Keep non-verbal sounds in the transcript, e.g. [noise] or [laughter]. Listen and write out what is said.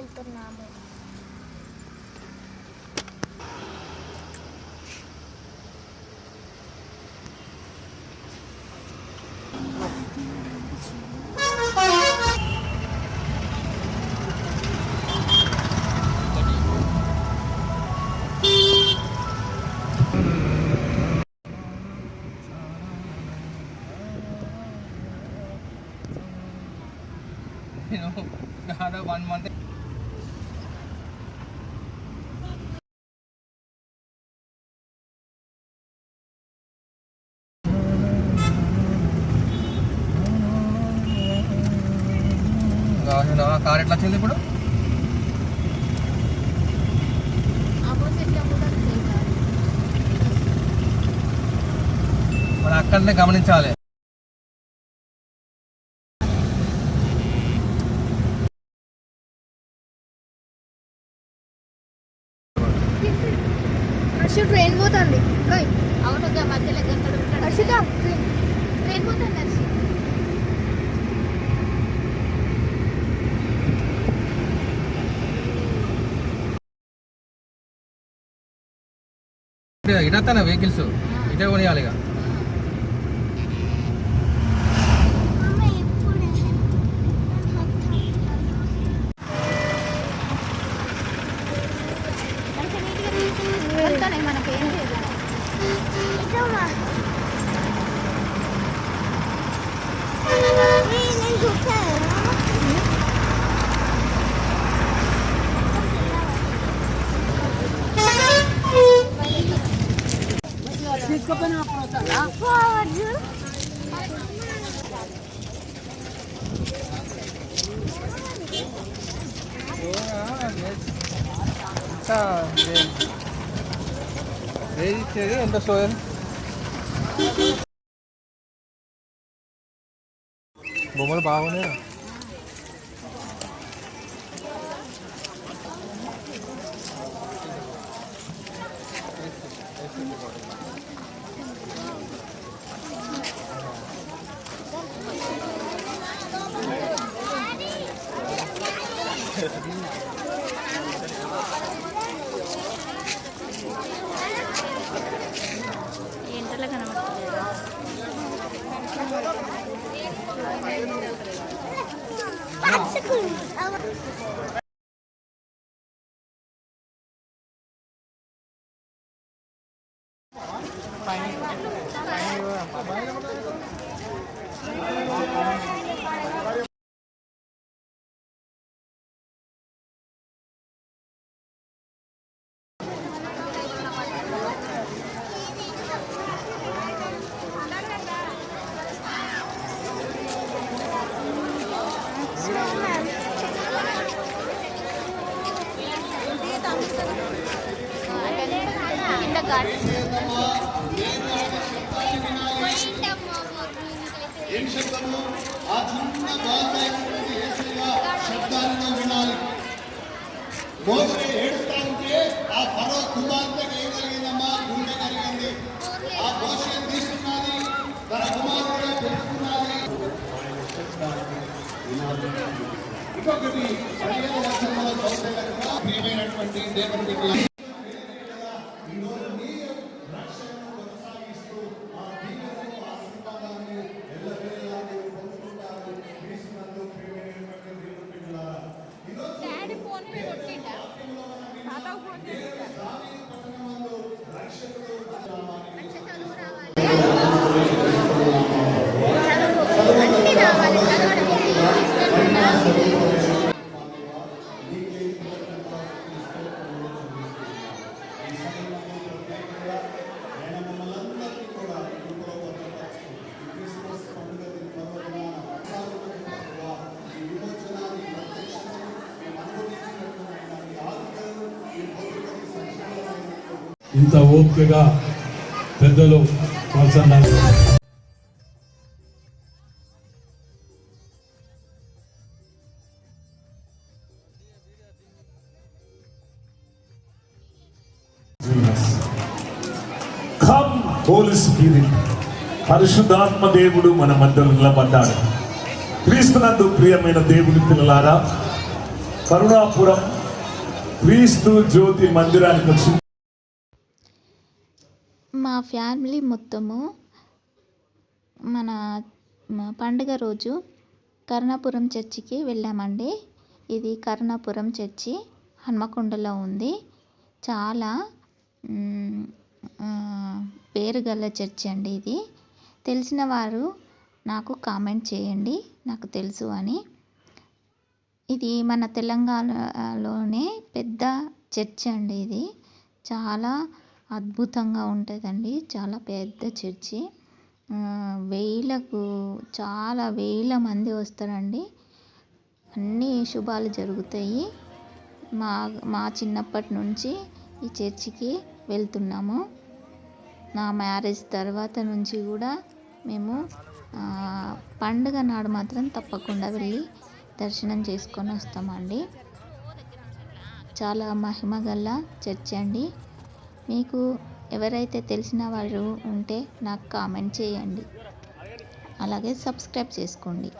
కి వెళ్తున్నాము నేను [laughs] దాదాపు వన్ Month car ఎట్లా వచ్చింది ఇప్పుడు? మన అక్కడనే గమనించాలి. ట్రైన్ పోతుంది. అవును మధ్యలో ట్రైన్ పోతుంది హర్షి వెహికల్స్ ఇటే కొనియాలి ఇక ఏది ఇచ్చేది ఎంత సోయల్ బొమ్మలు బాగున్నాయి? 哎，快点吧，快点吧，快点。ఏం శబ్దము ఆ చిన్న బాధైనటువంటి ఏసయ్య శబ్దాలను వినాలి. మోసే ఏడుస్తా ఉంటే ఆ పరో కుమార్తె ఏం కలిగిందమ్మా గుండె కలిగింది ఆ మోసం తీసుకున్నది తన కుమార్తె తెలుసుకున్నది. ఇంకొకటి ప్రియమైనటువంటి దేవుని ఇంత ఓపికగా పెద్దలు కొనసాగారు కమ్ పరిశుద్ధాత్మ దేవుడు మన మధ్యలో నిలబడ్డాడు. క్రీస్తునందు ప్రియమైన దేవుడి పిల్లలారా కరుణాపురం క్రీస్తు జ్యోతి మందిరానికి వచ్చి మా ఫ్యామిలీ మొత్తము మన పండుగ రోజు కరుణాపురం చర్చికి వెళ్ళామండి. ఇది కరుణాపురం చర్చి. హన్మకొండలో ఉంది. చాలా పేరు గల పేరుగల చర్చి అండి ఇది. తెలిసిన వారు నాకు కామెంట్ చేయండి. నాకు తెలుసు అని. ఇది మన తెలంగాణలోనే పెద్ద చర్చ్ అండి ఇది. చాలా అద్భుతంగా ఉంటుందండి. చాలా పెద్ద చర్చి. వేలకు చాలా వేల మంది వస్తారండి. అన్నీ శుభాలు జరుగుతాయి. మా మా చిన్నప్పటి నుంచి ఈ చర్చికి వెళ్తున్నాము. నా మ్యారేజ్ తర్వాత నుంచి కూడా మేము పండుగ నాడు మాత్రం తప్పకుండా వెళ్ళి దర్శనం చేసుకొని వస్తామండి. చాలా మహిమ గల చర్చ్ అండి మీకు ఎవరైతే తెలిసిన వారు ఉంటే నాకు కామెంట్ చేయండి. అలాగే సబ్స్క్రైబ్ చేసుకోండి.